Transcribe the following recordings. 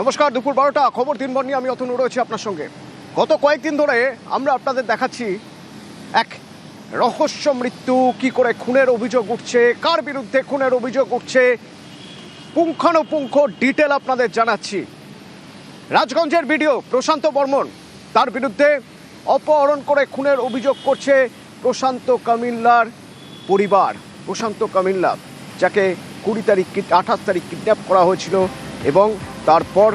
নমস্কার, দুপুর বারোটা। খবর দিনভর নিয়ে আমি অতনু রয়েছি আপনার সঙ্গে। গত কয়েকদিন ধরে আমরা আপনাদের দেখাচ্ছি এক রহস্য মৃত্যু, কি করে খুনের অভিযোগ উঠছে, কার বিরুদ্ধে খুনের অভিযোগ উঠছে, পুঙ্খানুপুঙ্খ ডিটেল আপনাদের জানাচ্ছি। রাজগঞ্জের ভিডিও প্রশান্ত বর্মন তার বিরুদ্ধে অপহরণ করে খুনের অভিযোগ করছে প্রশান্ত কামিল্লার পরিবার। প্রশান্ত কামিল্লা, যাকে কুড়ি তারিখ, আঠাশ তারিখ কিডন্যাপ করা হয়েছিল এবং তারপর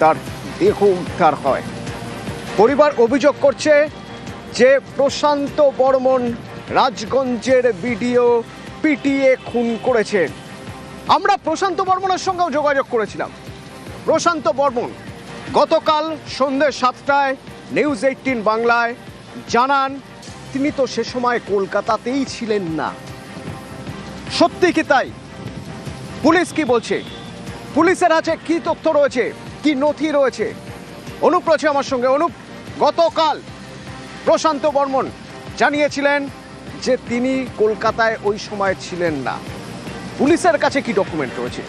তার দেহ উদ্ধার হয়। পরিবার অভিযোগ করছে যে প্রশান্ত বর্মন রাজগঞ্জের বিডিও পিটিয়ে খুন করেছেন আমরা প্রশান্ত বর্মনের সঙ্গেও যোগাযোগ করেছিলাম। প্রশান্ত বর্মন গতকাল সন্ধ্যে সাতটায় নিউজ এইটিন বাংলায় জানান, তিনি তো সে সময় কলকাতাতেই ছিলেন না। সত্যি কি তাই? পুলিশ কি বলছে? পুলিশের আছে কি তথ্য রয়েছে? কি নথি রয়েছে? অনুপ রয়েছে আমার সঙ্গে। অনুপ, গতকাল প্রশান্ত বর্মন জানিয়েছিলেন যে তিনি কলকাতায় ওই সময় ছিলেন না। পুলিশের কাছে কি ডকুমেন্ট রয়েছে?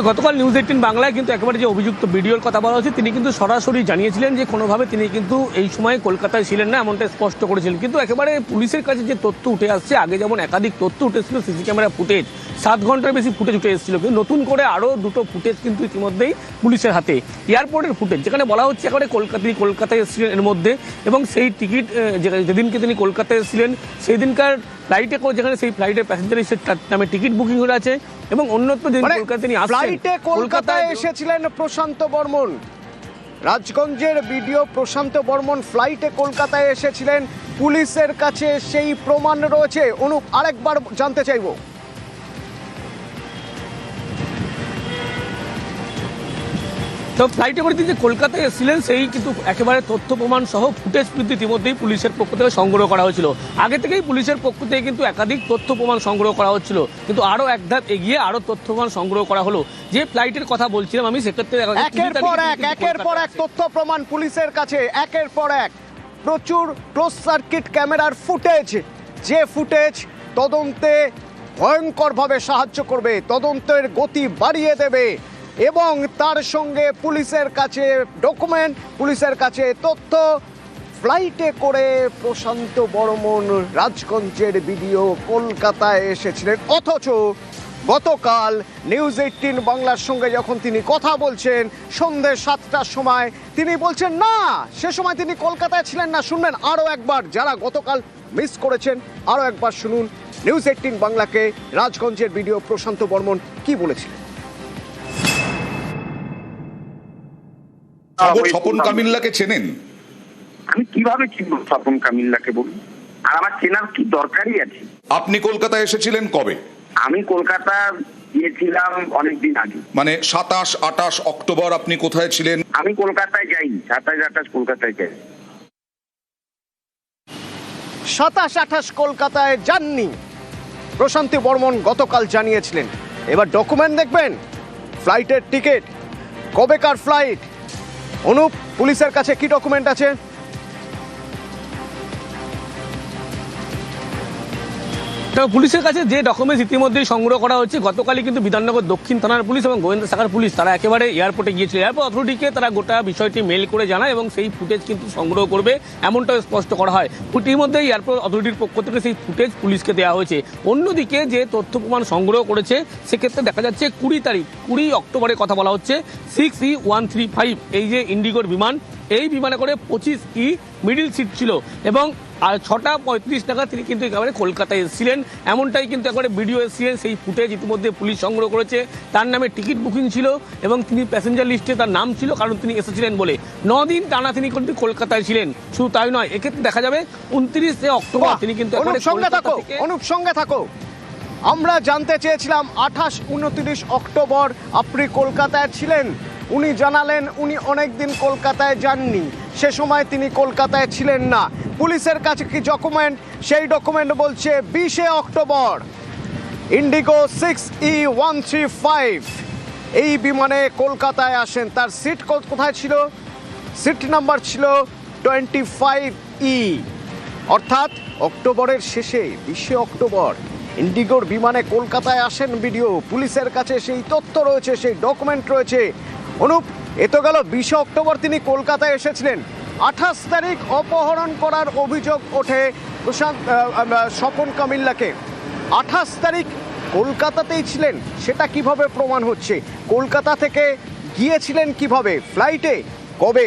তো গতকাল নিউজ এইটিন বাংলায় কিন্তু একেবারে যে অভিযুক্ত ভিডিওর কথা বলা হচ্ছে তিনি কিন্তু সরাসরি জানিয়েছিলেন যে কোনোভাবে তিনি কিন্তু এই সময় কলকাতায় ছিলেন না, এমনটা স্পষ্ট করেছিলেন। কিন্তু একেবারে পুলিশের কাছে যে তথ্য উঠে আসছে, আগে যেমন একাধিক তথ্য উঠেছিল সিসি ক্যামেরা ফুটেজ, সাত ঘণ্টার বেশি ফুটেজ উঠে এসেছিল, কিন্তু নতুন করে আরও দুটো ফুটেজ কিন্তু ইতিমধ্যেই পুলিশের হাতে। এয়ারপোর্টের ফুটেজ, যেখানে বলা হচ্ছে একেবারে কলকাতা তিনি কলকাতায় এসেছিলেন এর মধ্যে, এবং সেই টিকিট যেদিনকে তিনি কলকাতায় এসেছিলেন সেই দিনকার ফ্লাইটে করে যেখানে সেই ফ্লাইটের প্যাসেঞ্জার হিসেবে তার নামে টিকিট বুকিং হয়ে আছে এবং অন্যত্র যেদিন মানে কলকাতা তিনি ফ্লাইটে কলকাতায় এসেছিলেন প্রশান্ত বর্মন। রাজগঞ্জের বিডিও প্রশান্ত বর্মন ফ্লাইটে কলকাতায় এসেছিলেন। পুলিশের কাছে সেই প্রমাণ রয়েছে। অনুপ আরেকবার জানতে চাইব। তো ফ্লাইটে করে তিনি যে কলকাতায় এসেছিলেন সেই কিন্তু একেবারে তথ্য প্রমাণ সহ ফুটেজ কিন্তু ইতিমধ্যেই পুলিশের পক্ষ থেকে সংগ্রহ করা হয়েছিল। আগে থেকেই পুলিশের পক্ষ থেকে কিন্তু একাধিক তথ্য প্রমাণ সংগ্রহ করা হচ্ছিল। কিন্তু আরও এক ধাপ এগিয়ে আরও তথ্য প্রমাণ সংগ্রহ করা হলো। যে ফ্লাইটের কথা বলছিলাম আমি সেক্ষেত্রে একের পর এক একের পর এক তথ্য প্রমাণ পুলিশের কাছে একের পর এক। প্রচুর ক্লোজ সার্কিট ক্যামেরার ফুটেজ যে ফুটেজ তদন্তে ভয়ঙ্করভাবে সাহায্য করবে তদন্তের গতি বাড়িয়ে দেবে। এবং তার সঙ্গে পুলিশের কাছে ডকুমেন্ট, পুলিশের কাছে তথ্য, ফ্লাইটে করে প্রশান্ত বর্মন রাজগঞ্জের ভিডিও কলকাতায় এসেছিলেন। অথচ গতকাল নিউজ এইটিন বাংলার সঙ্গে যখন তিনি কথা বলছেন, সন্ধ্যে সাতটার সময় তিনি বলছেন, না, সে সময় তিনি কলকাতায় ছিলেন না। শুনবেন আরও একবার যারা গতকাল মিস করেছেন, আরও একবার শুনুন নিউজ এইটিন বাংলাকে রাজগঞ্জের ভিডিও প্রশান্ত বর্মন কি বলেছিলেন। স্বপন কামিল্লাকে চেনেন? আমি কীভাবে চিনব স্বপন কামিল্লাকে বলুন? আর আমার চেনার কি দরকারই আছে? আপনি কলকাতায় এসেছিলেন কবে? আমি কলকাতা গিয়েছিলাম অনেকদিন আগে। মানে সাতাশ আটাশ অক্টোবর আপনি কোথায় ছিলেন? আমি কলকাতায় যাইনি সাতাশ আঠাশ কলকাতায় যাই সাতাশ আঠাশ কলকাতায় যাননি। প্রশান্তি বর্মন গতকাল জানিয়েছিলেন। এবার ডকুমেন্ট দেখবেন? ফ্লাইটের টিকিট কবেকার ফ্লাইট অনুপ পুলিশের কাছে কি ডকুমেন্ট আছে? পুলিশের কাছে যে ডকুমেন্টস ইতিমধ্যেই সংগ্রহ করা হচ্ছে গতকালই কিন্তু বিধাননগর দক্ষিণ থানার পুলিশ এবং গোয়েন্দা শাখার পুলিশ তারা একেবারে এয়ারপোর্টে গিয়েছিল। এয়ারপোর্ট অথরিটিকে তারা গোটা বিষয়টি মেল করে জানায় এবং সেই ফুটেজ কিন্তু সংগ্রহ করবে, এমনটাও স্পষ্ট করা হয়। ইতিমধ্যে এয়ারপোর্ট অথরিটির পক্ষ থেকে সেই ফুটেজ পুলিশকে দেওয়া হয়েছে। অন্যদিকে যে তথ্য প্রমাণ সংগ্রহ করেছে, সেক্ষেত্রে দেখা যাচ্ছে কুড়ি তারিখ, কুড়ি অক্টোবরের কথা বলা হচ্ছে six E one three five এই যে ইন্ডিগোর বিমান, এই বিমানে করে পঁচিশ ই মিডিল সিট ছিল এবং আর ছটা পঁয়ত্রিশ টাকা তিনি কিন্তু একেবারে কলকাতায় এসেছিলেন। এমনটাই কিন্তু একবারে ভিডিও এসেছিলেন সেই ফুটেজ ইতিমধ্যে পুলিশ সংগ্রহ করেছে। তার নামে টিকিট বুকিং ছিল এবং তিনি প্যাসেঞ্জার লিস্টে তার নাম ছিল কারণ তিনি এসেছিলেন বলে। নদিন টানা তিনি কিন্তু কলকাতায় ছিলেন। শুধু তাই নয় এক্ষেত্রে দেখা যাবে উনত্রিশে অক্টোবর তিনি কিন্তু সঙ্গে থাকো অনুপ সঙ্গে থাকো। আমরা জানতে চেয়েছিলাম আঠাশ উনত্রিশ অক্টোবর আপনি কলকাতায় ছিলেন। উনি জানালেন উনি অনেকদিন কলকাতায় যাননি। সে সময় তিনি কলকাতায় ছিলেন না। পুলিশের কাছে কি ডকুমেন্ট? সেই ডকুমেন্ট বলছে বিশে October, Indigo six E one three five. এই বিমানে কলকাতায় আসেন। তার সিট কোথায় ছিল? সিট নাম্বার ছিল টোয়েন্টি ফাইভ ই। অর্থাৎ অক্টোবরের শেষে, বিশে অক্টোবর, ইন্ডিগোর বিমানে কলকাতায় আসেন ভিডিও পুলিশের কাছে সেই তথ্য রয়েছে, সেই ডকুমেন্ট রয়েছে। অনুপ, এ তো গেল বিশে অক্টোবর তিনি কলকাতায় এসেছিলেন। আঠাশ তারিখ অপহরণ করার অভিযোগ ওঠে প্রশান্ত স্বপন কামিল্লাকে। আঠাশ তারিখ কলকাতাতেই ছিলেন, সেটা কীভাবে প্রমাণ হচ্ছে? কলকাতা থেকে গিয়েছিলেন কীভাবে? ফ্লাইটে? কবে?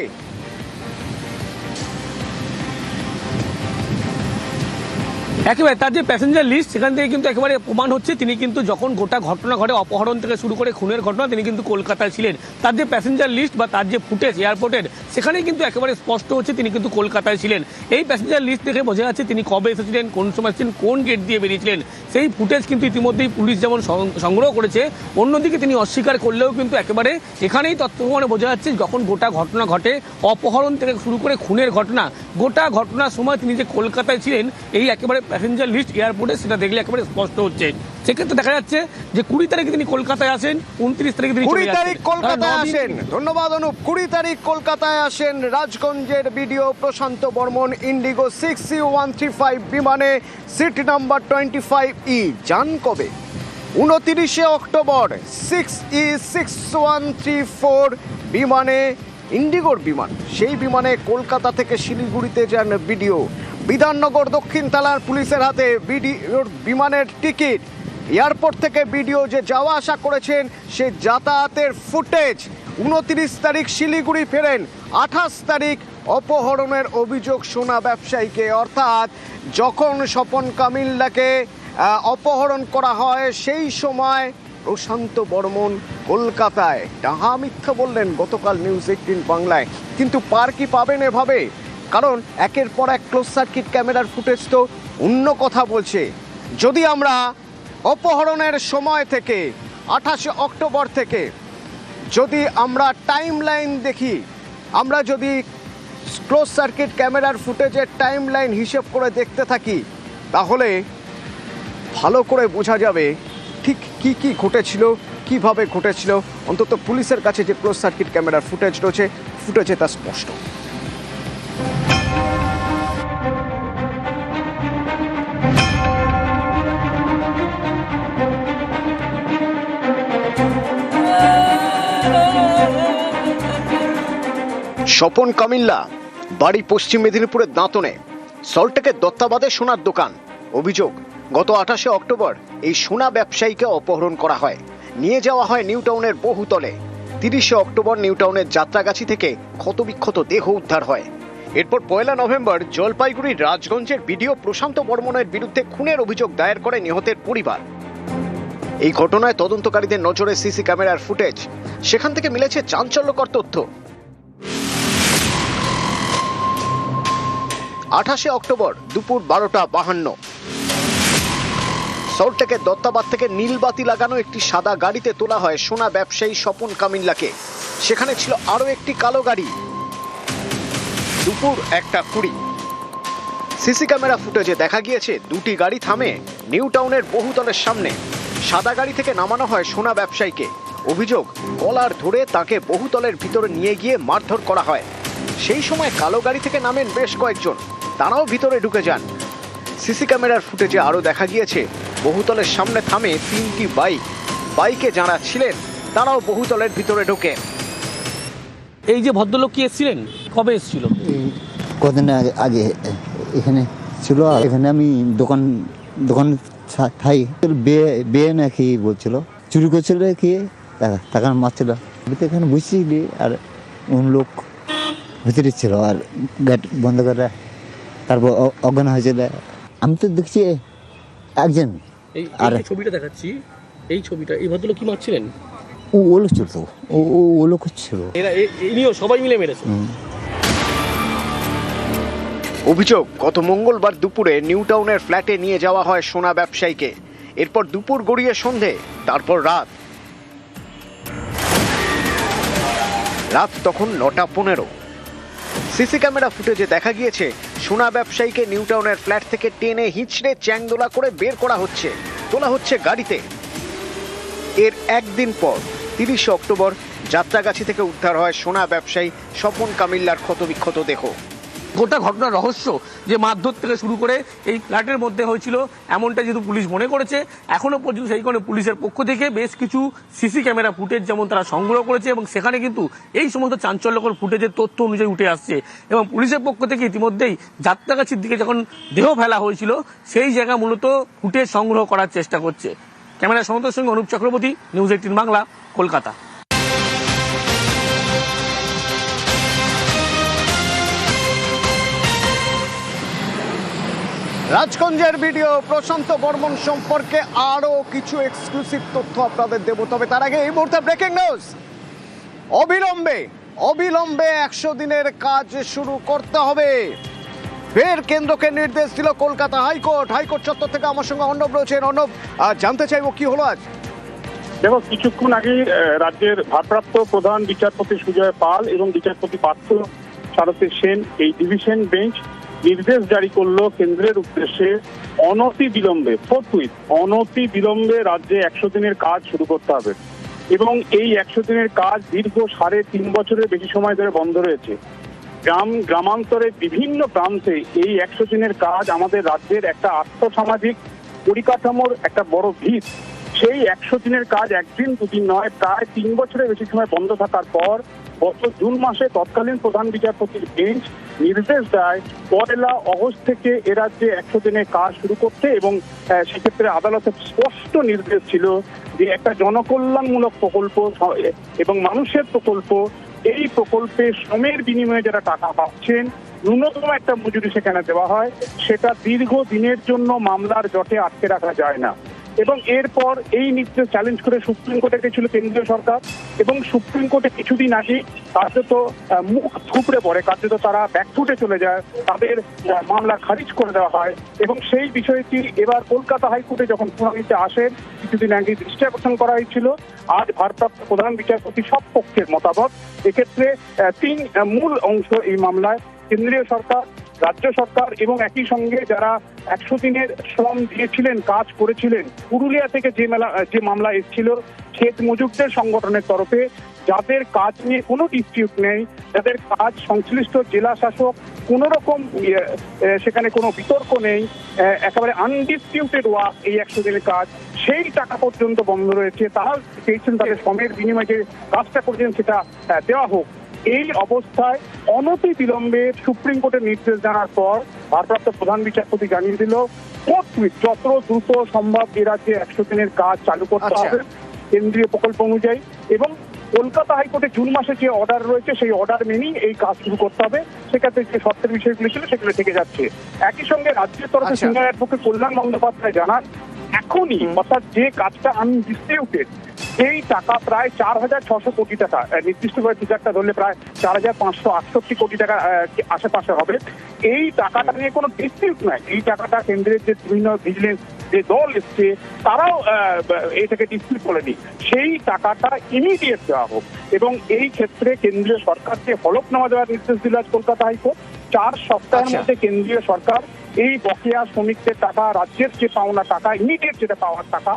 একেবারে তার যে প্যাসেঞ্জার লিস্ট সেখান থেকে কিন্তু একেবারে প্রমাণ হচ্ছে তিনি কিন্তু যখন গোটা ঘটনা ঘটে, অপহরণ থেকে শুরু করে খুনের ঘটনা তিনি কিন্তু কলকাতায় ছিলেন। তার যে প্যাসেঞ্জার লিস্ট বা তার যে ফুটেজ এয়ারপোর্টের সেখানে কিন্তু একেবারে স্পষ্ট হচ্ছে তিনি কিন্তু কলকাতায় ছিলেন। এই প্যাসেঞ্জার লিস্ট দেখে বোঝা যাচ্ছে তিনি কবে এসেছিলেন, কোন সময় এসেছিলেন, কোন গেট দিয়ে বেরিয়েছিলেন। সেই ফুটেজ কিন্তু ইতিমধ্যেই পুলিশ যেমন সংগ্রহ করেছে, অন্যদিকে তিনি অস্বীকার করলেও কিন্তু একেবারে এখানেই তথ্য প্রমাণে বোঝা যাচ্ছে যখন গোটা ঘটনা ঘটে, অপহরণ থেকে শুরু করে খুনের ঘটনা, গোটা ঘটনার সময় তিনি যে কলকাতায় ছিলেন, এই একেবারে প্যাসেঞ্জার লিস্ট এয়ারপোর্টে সেটা দেখলে একেবারে স্পষ্ট হচ্ছে। সেক্ষেত্রে দেখা যাচ্ছে যে কুড়ি তারিখে তিনি কলকাতায় আসেন উনত্রিশ তারিখে তিনি কুড়ি তারিখ কলকাতায় আসেন। ধন্যবাদ অনুপ। কুড়ি তারিখ কলকাতায় আসেন রাজগঞ্জের BDO Prashanta Barman Indigo six U one three five বিমানে seat number twenty five E. যান কবে? উনতিরিশে October six E six one three four বিমানে ইন্ডিগোর বিমান। সেই বিমানে কলকাতা থেকে শিলিগুড়িতে যান বিডিও বিধাননগর দক্ষিণ তালার পুলিশের হাতে বিডিওর বিমানের টিকিট। এয়ারপোর্ট থেকে বিডিও যে যাওয়া আসা করেছেন, সে যাতায়াতের ফুটেজ। উনত্রিশ তারিখ শিলিগুড়ি ফেরেন, আঠাশ তারিখ অপহরণের অভিযোগ সোনা ব্যবসায়ীকে। অর্থাৎ যখন স্বপন কামিল্লাকে অপহরণ করা হয়, সেই সময় প্রশান্ত বর্মন কলকাতায়। ডাহা মিথ্যা বললেন গতকাল নিউজ এইটিন বাংলায়। কিন্তু পার কি পাবেন এভাবে? কারণ একের পর এক ক্লোজ সার্কিট ক্যামেরার ফুটেজ তো অন্য কথা বলছে। যদি আমরা অপহরণের সময় থেকে, আঠাশে অক্টোবর থেকে যদি আমরা টাইম লাইন দেখি, আমরা যদি ক্লোজ সার্কিট ক্যামেরার ফুটেজের টাইম লাইন হিসেব করে দেখতে থাকি, তাহলে ভালো করে বোঝা যাবে ঠিক কি কি ঘটেছিল, কীভাবে ঘটেছিল। অন্তত পুলিশের কাছে যে ক্লোজ সার্কিট ক্যামেরার ফুটেজ রয়েছে ফুটেজে তা স্পষ্ট। স্বপন কামিল্লা, বাড়ি পশ্চিম মেদিনীপুরের দাঁতনে। সল্টেকের দত্তাবাদে সোনার দোকান। অভিযোগ, গত আঠাশে অক্টোবর এই সোনা ব্যবসায়ীকে অপহরণ করা হয়। নিয়ে যাওয়া হয় নিউটাউনের বহুতলে তিরিশে অক্টোবর নিউটাউনের যাত্রাগাছি থেকে ক্ষতবিক্ষত দেহ উদ্ধার হয়। এরপর পয়লা নভেম্বর জলপাইগুড়ির রাজগঞ্জের বিডিও প্রশান্ত বর্মনের বিরুদ্ধে খুনের অভিযোগ দায়ের করে নিহতের পরিবার। এই ঘটনায় তদন্তকারীদের নজরে সিসি ক্যামেরার ফুটেজ। সেখান থেকে মিলেছে চাঞ্চল্যকর তথ্য। আঠাশে অক্টোবর দুপুর বারোটা বাহান্ন। সল্টটেকের দত্তাবাদ থেকে নীলবাতি লাগানো একটি সাদা গাড়িতে তোলা হয় সোনা ব্যবসায়ী স্বপন কামিল্লাকে। সেখানে ছিল আরও একটি কালো গাড়ি। দুপুর একটা কুড়ি। সিসি ক্যামেরা ফুটেজে দেখা গিয়েছে, দুটি গাড়ি থামে নিউ টাউনের বহুতলের সামনে। সাদা গাড়ি থেকে নামানো হয় সোনা ব্যবসায়ীকে। অভিযোগ, কলার ধরে তাকে বহুতলের ভিতরে নিয়ে গিয়ে মারধর করা হয়। সেই সময় কালো গাড়ি থেকে নামেন বেশ কয়েকজন। তারাও ভিতরে ঢুকে যান। সিসি ক্যামেরার ফুটেজে আরও দেখা গিয়েছে বহুতলের সামনে থামে তিনটি বাইক। বাইকে যারা ছিলেন তারাও বহুতলের ভিতরে ঢোকে। এই যে ভদ্রলোক কি এসেছিলেন? কবে এসেছিল? এই কদিন আগে আগে এখানে ছিল আর এখানে আমি দোকান দোকান থাই। বিয়ে বিয়ে নাকি বলছিল? চুরি করছিল কি? টাকা টাকা মারছিল। আমি তো এখানে বুঝছিলি আর অন্য লোক ভিতরে ছিল আর গেট বন্ধ করে তারপর অজ্ঞান হয়েছিল আমি তো দেখছি একজন। এই আর- ছবিটা দেখাচ্ছি এই ছবিটা এই ভদ্রলোক কি মারছিলেন? ও ও লোক ছিল তো। ও ও ও লোক ছিল। এরা এ- ইনিও সবাই মিলে মেরেছে। অভিযোগ গত মঙ্গলবার দুপুরে নিউ টাউনের ফ্ল্যাটে নিয়ে যাওয়া হয় সোনা ব্যবসায়ীকে। এরপর দুপুর গড়িয়ে সন্ধে তারপর রাত। রাত তখন নটা পনেরো। সিসি ক্যামেরা ফুটেজে দেখা গিয়েছে, সোনা ব্যবসায়ীকে নিউ টাউনের ফ্ল্যাট থেকে টেনে হিঁচড়ে চ্যাংদোলা করে বের করা হচ্ছে, তোলা হচ্ছে গাড়িতে। এর একদিন পর, তিরিশে অক্টোবর, যাত্রাগাছি থেকে উদ্ধার হয় সোনা ব্যবসায়ী স্বপন কামিল্লার ক্ষতবিক্ষত দেহ। গোটা ঘটনার রহস্য যে মারধর থেকে শুরু করে এই ফ্ল্যাটের মধ্যে হয়েছিল এমনটা যেহেতু পুলিশ মনে করেছে, এখনও পর্যন্ত সেই কারণে পুলিশের পক্ষ থেকে বেশ কিছু সিসি ক্যামেরা ফুটেজ যেমন তারা সংগ্রহ করেছে এবং সেখানে কিন্তু এই সমস্ত চাঞ্চল্যকর ফুটেজের তথ্য অনুযায়ী উঠে আসছে এবং পুলিশের পক্ষ থেকে ইতিমধ্যেই যাত্রাগাছির দিকে যখন দেহ ফেলা হয়েছিল, সেই জায়গা মূলত ফুটেজ সংগ্রহ করার চেষ্টা করছে। ক্যামেরা সমতর সঙ্গে অনুপ চক্রবর্তী, নিউজ এইটিন বাংলা, কলকাতা। রাজগঞ্জের ভিডিও প্রশান্ত বর্মন সম্পর্কে আরও কিছু এক্সক্লুসিভ তথ্য আপনাদের দেব। তবে তার আগে এই মুহূর্তে ব্রেকিং নিউজ অবিলম্বে অবিলম্বে একশো দিনের কাজ শুরু করতে হবে। ফের কেন্দ্রকে নির্দেশ দিল কলকাতা হাইকোর্ট। হাইকোর্ট চত্বর থেকে আমার সঙ্গে অর্ণব রয়েছেন। অর্ণব জানতে চাইব কি হলো আজ? দেখো, কিছুক্ষণ আগে রাজ্যের ভারপ্রাপ্ত প্রধান বিচারপতি সুজয় পাল এবং বিচারপতি পার্থ সারথী সেন এই ডিভিশন বেঞ্চ নির্দেশ জারি করল কেন্দ্রের উদ্দেশ্যে অনতি বিলম্বে ফোর্থউইথ অনতি বিলম্বে রাজ্যে একশো দিনের কাজ শুরু করতে হবে। এবং এই একশো দিনের কাজ দীর্ঘ সাড়ে তিন বছরের বেশি সময় ধরে বন্ধ রয়েছে। গ্রাম, গ্রামান্তরে বিভিন্ন প্রান্তে এই একশো দিনের কাজ আমাদের রাজ্যের একটা আর্থসামাজিক পরিকাঠামোর একটা বড় ভিত। সেই একশো দিনের কাজ একদিন, দুদিন নয়, প্রায় তিন বছরের বেশি সময় বন্ধ থাকার পর গত জুন মাসে তৎকালীন প্রধান বিচারপতির বেঞ্চ নির্দেশ দেয়, পয়লা অগস্ট থেকে এ রাজ্যে একশো দিনের কাজ শুরু করতে এবং সেক্ষেত্রে আদালতের স্পষ্ট নির্দেশ ছিল যে একটা জনকল্যাণমূলক প্রকল্প এবং মানুষের প্রকল্প। এই প্রকল্পে শ্রমের বিনিময়ে যারা টাকা পাচ্ছেন, ন্যূনতম একটা মজুরি সেখানে দেওয়া হয়। সেটা দীর্ঘ দিনের জন্য মামলার জটে আটকে রাখা যায় না। এবং এরপর এই নির্দেশ চ্যালেঞ্জ করে সুপ্রিম কোর্টে গেছিল কেন্দ্রীয় সরকার এবং সুপ্রিম কোর্টে কিছুদিন আগে কার্যত মুখ থুপড়ে পড়ে, কার্যত তারা ব্যাকফুটে চলে যায়, তাদের মামলা খারিজ করে দেওয়া হয় এবং সেই বিষয়টি এবার কলকাতা হাইকোর্টে যখন শুনানিতে আসেন কিছুদিন আগে দৃষ্টি আকর্ষণ করা হয়েছিল। আজ ভারপ্রাপ্ত প্রধান বিচারপতি সব পক্ষের মতামত। এক্ষেত্রে তিন মূল অংশ এই মামলায় কেন্দ্রীয় সরকার, রাজ্য সরকার এবং একই সঙ্গে যারা একশো দিনের শ্রম দিয়েছিলেন কাজ করেছিলেন। পুরুলিয়া থেকে যে মেলা যে মামলা এসেছিল ক্ষেত মজুরদের সংগঠনের তরফে যাদের কাজ নিয়ে কোনো ডিসপিউট নেই যাদের কাজ সংশ্লিষ্ট জেলা শাসক কোনো রকম ইয়ে, সেখানে কোনো বিতর্ক নেই একেবারে আনডিসপিউটেড ওয়ার্ক এই একশো দিনের কাজ সেই টাকা পর্যন্ত বন্ধ রয়েছে। তারা চেয়েছেন তাদের শ্রমের বিনিময়ে যে কাজটা করছেন সেটা দেওয়া হোক। এই অবস্থায় অনতি বিলম্বে সুপ্রিম কোর্টের নির্দেশ জানার পর ভারপ্রাপ্ত প্রধান বিচারপতি জানিয়ে দিল যত দ্রুত সম্ভব এ রাজ্যে একশো দিনের কাজ চালু করতে আচ্ছা। হবে কেন্দ্রীয় প্রকল্প অনুযায়ী এবং কলকাতা হাইকোর্টে জুন মাসে যে অর্ডার রয়েছে সেই অর্ডার মেনেই এই কাজ শুরু করতে হবে সেক্ষেত্রে যে শর্তের বিষয়গুলি ছিল সেগুলো থেকে যাচ্ছে একই সঙ্গে রাজ্যের তরফে আচ্ছা। সিনিয়র অ্যাডভোকেট কল্যাণ বন্দ্যোপাধ্যায় জানান এখনই অর্থাৎ যে কাজটা আনডিসপিউটেড সেই টাকা প্রায় চার হাজার ছশো কোটি টাকা নির্দিষ্টভাবে ফিগারটা ধরলে প্রায় চার হাজার পাঁচশো আটষট্টি কোটি টাকা আশেপাশে হবে। এই টাকাটা নিয়ে কোনো ডিসপিউট নাই। এই টাকাটা কেন্দ্রের যে বিভিন্ন ভিজিলেন্স যে দল এসছে তারাও এই থেকে ডিসপিউট করেনি সেই টাকাটা ইমিডিয়েট দেওয়া হোক। এবং এই ক্ষেত্রে কেন্দ্রীয় সরকারকে হলফনামা দেওয়ার নির্দেশ দিল আজ কলকাতা হাইকোর্ট। চার সপ্তাহের আচ্ছা। মধ্যে কেন্দ্রীয় সরকার এই বকেয়া শ্রমিকদের টাকা রাজ্যের যে পাওনা টাকা ইমিডিয়েট যেটা পাওয়ার টাকা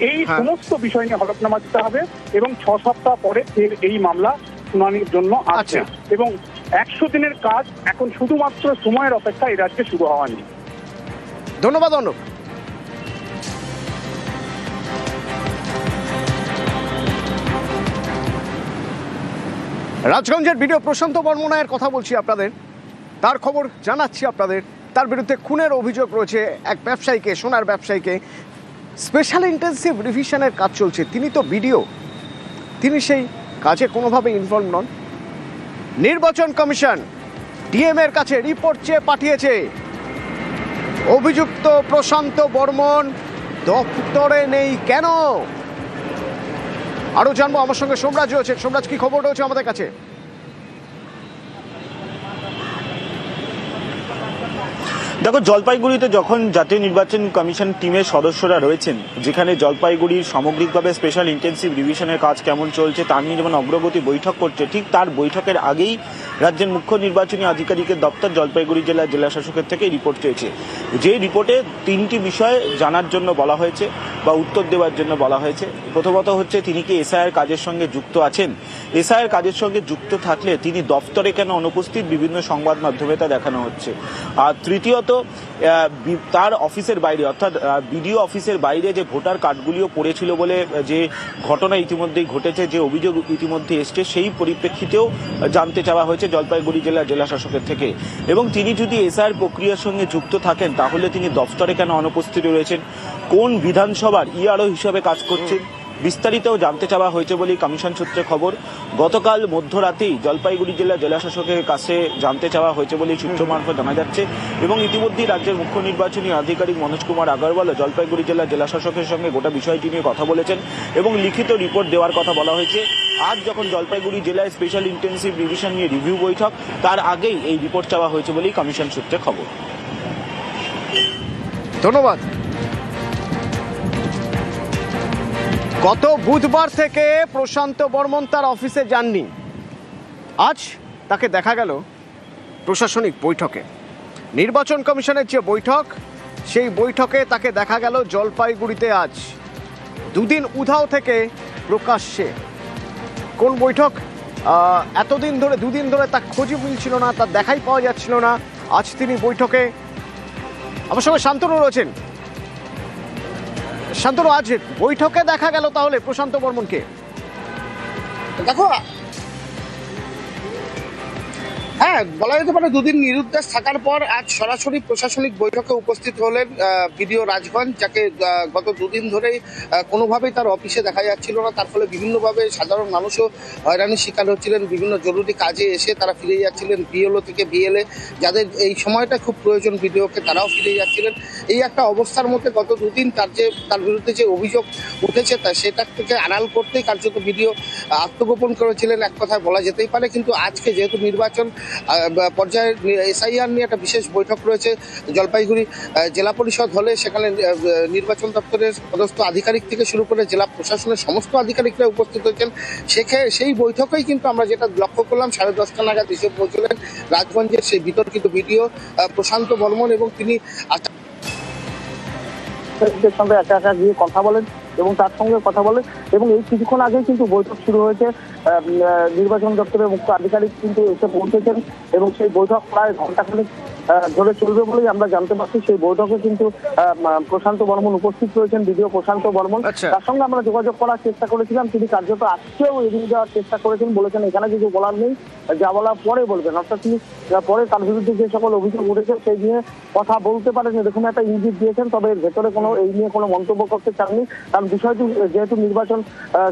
এই হ্যাঁ। সমস্ত বিষয় নিয়ে হলফনামা দিতে হবে এবং ছ সপ্তাহ পরে ফের এই মামলা শুনানির জন্য আসছে আচ্ছা। এবং একশো দিনের কাজ এখন শুধুমাত্র সময়ের অপেক্ষা এই রাজ্যে শুরু হওয়া নিয়ে। ধন্যবাদ অর্ণব। রাজগঞ্জের ভিডিও প্রশান্ত বর্মনায়ের কথা বলছি আপনাদের। তার খবর জানাচ্ছি আপনাদের। তার বিরুদ্ধে খুনের অভিযোগ রয়েছে এক ব্যবসায়ীকে সোনার ব্যবসায়ীকে। স্পেশাল ইন্টেন্সিভ রিভিশনের কাজ চলছে। তিনি তো ভিডিও তিনি সেই কাজে কোনোভাবে ইনভলভ নন। নির্বাচন কমিশন ডিএম এর কাছে রিপোর্ট চেয়ে পাঠিয়েছে। অভিযুক্ত প্রশান্ত বর্মন, দপ্তরে নেই কেন? আরও জানব। আমার সঙ্গে সোমরাজ রয়েছে সোমরাজ, কি খবর রয়েছে আমাদের কাছে? দেখো, জলপাইগুড়িতে যখন জাতীয় নির্বাচন কমিশন টিমের সদস্যরা রয়েছেন, যেখানে জলপাইগুড়ির সামগ্রিকভাবে স্পেশাল ইন্টেন্সিভ ডিভিশনের কাজ কেমন চলছে তা নিয়ে যেমন অগ্রগতি বৈঠক করছে, ঠিক তার বৈঠকের আগেই রাজ্যের মুখ্য নির্বাচনী আধিকারিকের দপ্তর জলপাইগুড়ি জেলার জেলা শাসকের থেকে রিপোর্ট চেয়েছে। যে রিপোর্টে তিনটি বিষয় জানার জন্য বলা হয়েছে বা উত্তর দেওয়ার জন্য বলা হয়েছে। প্রথমত হচ্ছে, তিনি কি এসআইয়ের কাজের সঙ্গে যুক্ত আছেন? এসআইয়ের কাজের সঙ্গে যুক্ত থাকলে তিনি দপ্তরে কেন অনুপস্থিত? বিভিন্ন সংবাদ মাধ্যমে তা দেখানো হচ্ছে। আর তৃতীয়ত তার অফিসের বাইরে, অর্থাৎ বিডিও অফিসের বাইরে যে ভোটার কার্ডগুলিও পড়েছিল বলে যে ঘটনা ইতিমধ্যেই ঘটেছে, যে অভিযোগ ইতিমধ্যে এসছে, সেই পরিপ্রেক্ষিতেও জানতে চাওয়া হয়েছে জলপাইগুড়ি জেলার জেলা শাসকের থেকে। এবং তিনি যদি এসআইয়ের প্রক্রিয়ার সঙ্গে যুক্ত থাকেন, তাহলে তিনি দফতরে কেন অনুপস্থিত রয়েছেন? কোন বিধানসভার ইআরও হিসাবে কাজ করছেন বিস্তারিত জানতে চাওয়া হয়েছে বলেই কমিশন সূত্রে খবর। গতকাল মধ্যরাতেই জলপাইগুড়ি জেলা জেলাশাসকের কাছে জানতে চাওয়া হয়েছে বলেই সূত্র মারফত জানা যাচ্ছে এবং ইতিমধ্যেই রাজ্যের মুখ্য নির্বাচনী আধিকারিক মনোজ কুমার আগরওয়াল জলপাইগুড়ি জেলা জেলাশাসকের সঙ্গে গোটা বিষয়টি নিয়ে কথা বলেছেন এবং লিখিত রিপোর্ট দেওয়ার কথা বলা হয়েছে। আজ যখন জলপাইগুড়ি জেলায় স্পেশাল ইন্টেন্সিভ রিভিশন নিয়ে রিভিউ বৈঠক, তার আগেই এই রিপোর্ট চাওয়া হয়েছে বলেই কমিশন সূত্রে খবর। ধন্যবাদ। গত বুধবার থেকে প্রশান্ত বর্মন তার অফিসে যাননি। আজ তাকে দেখা গেল প্রশাসনিক বৈঠকে। নির্বাচন কমিশনের যে বৈঠক, সেই বৈঠকে তাকে দেখা গেল জলপাইগুড়িতে আজ। দুদিন উধাও থেকে প্রকাশ্যে। কোন বৈঠক? এতদিন ধরে, দুদিন ধরে তার খোঁজই মিলছিল না, তার দেখাই পাওয়া যাচ্ছিল না। আজ তিনি বৈঠকে আমার সঙ্গে শান্তনু রয়েছেন। শান্তনু আজ বৈঠকে দেখা গেল তাহলে প্রশান্ত বর্মনকে। দেখো হ্যাঁ বলা যেতে পারে দুদিন নিরুদ্দেশ থাকার পর আজ সরাসরি প্রশাসনিক বৈঠকে উপস্থিত হলেন বিডিও রাজগঞ্জ, যাকে গত দুদিন ধরেই কোনোভাবেই তার অফিসে দেখা যাচ্ছিল না। তার ফলে বিভিন্নভাবে সাধারণ মানুষও হয়রানির শিকার হচ্ছিলেন। বিভিন্ন জরুরি কাজে এসে তারা ফিরে যাচ্ছিলেন বিএলও থেকে বিএলএ। যাদের এই সময়টা খুব প্রয়োজন বিডিওকে, তারাও ফিরে যাচ্ছিলেন। এই একটা অবস্থার মধ্যে গত দুদিন তার যে, তার বিরুদ্ধে যে অভিযোগ উঠেছে, তা সেটার থেকে আড়াল করতেই কার্যত ভিডিও আত্মগোপন করেছিলেন। এক কথায় বলা যেতেই পারে, কিন্তু আজকে যেহেতু নির্বাচন পর্যায়ে এসআইআর নিয়ে একটা বিশেষ বৈঠক রয়েছে জলপাইগুড়ি জেলা পরিষদ হলে সেখানে নির্বাচন দপ্তরের পদস্থ আধিকারিক থেকে শুরু করে জেলা প্রশাসনের সমস্ত আধিকারিকরা উপস্থিত হয়েছেন। সেখে, সেই বৈঠকেই কিন্তু আমরা যেটা লক্ষ্য করলাম, সাড়ে দশটা নাগাদ এসে পৌঁছলেন রাজগঞ্জের সেই বিতর্কিত ভিডিও প্রশান্ত বর্মন এবং তিনি আধিকারিকদের সঙ্গে একা একা গিয়ে কথা বলেন এবং তার সঙ্গে কথা বলেন এবং এই কিছুক্ষণ আগেই কিন্তু বৈঠক শুরু হয়েছে নির্বাচন দপ্তরের মুখ্য আধিকারিক কিন্তু এসে পৌঁছেছেন এবং সেই বৈঠক প্রায় ঘন্টাখানেক ধরে চলবে বলেই আমরা জানতে পারছি। সেই বৈঠকে কিন্তু প্রশান্ত বর্মন উপস্থিত রয়েছেন বিডিও প্রশান্ত বর্মন। আচ্ছা। তার সঙ্গে আমরা যোগাযোগ করার চেষ্টা করেছিলাম। তিনি কার্যত আজকেও এগিয়ে যাওয়ার চেষ্টা করেছেন। বলেছেন এখানে কিছু বলার নেই। যা বলা পরে বলবেন। অর্থাৎ তিনি পরে তার বিরুদ্ধে যে সকল অভিযোগ উঠেছে সেই নিয়ে কথা বলতে পারেন। এরকম একটা ইঙ্গিত দিয়েছেন তবে এর ভেতরে কোনো এই নিয়ে কোনো মন্তব্য করতে চাননি। কারণ বিষয়টি যেহেতু নির্বাচন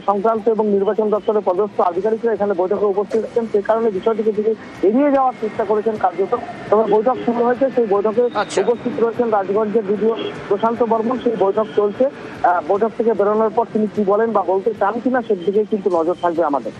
সংক্রান্ত এবং নির্বাচন দপ্তরের পদস্থ আধিকারিকরা এখানে বৈঠকে উপস্থিত আছেন সেই কারণে বিষয়টিকে তিনি এড়িয়ে যাওয়ার চেষ্টা করেছেন কার্যত। তবে বৈঠক শুরু হয়েছে সেই বৈঠকে আচ্ছা। উপস্থিত রয়েছেন রাজগঞ্জের বিডিও প্রশান্ত বর্মন সেই বৈঠক চলছে বৈঠক থেকে বেরোনোর পর তিনি কি বলেন বা বলতে চান কিনা সেদিকে কিন্তু নজর থাকবে আমাদের।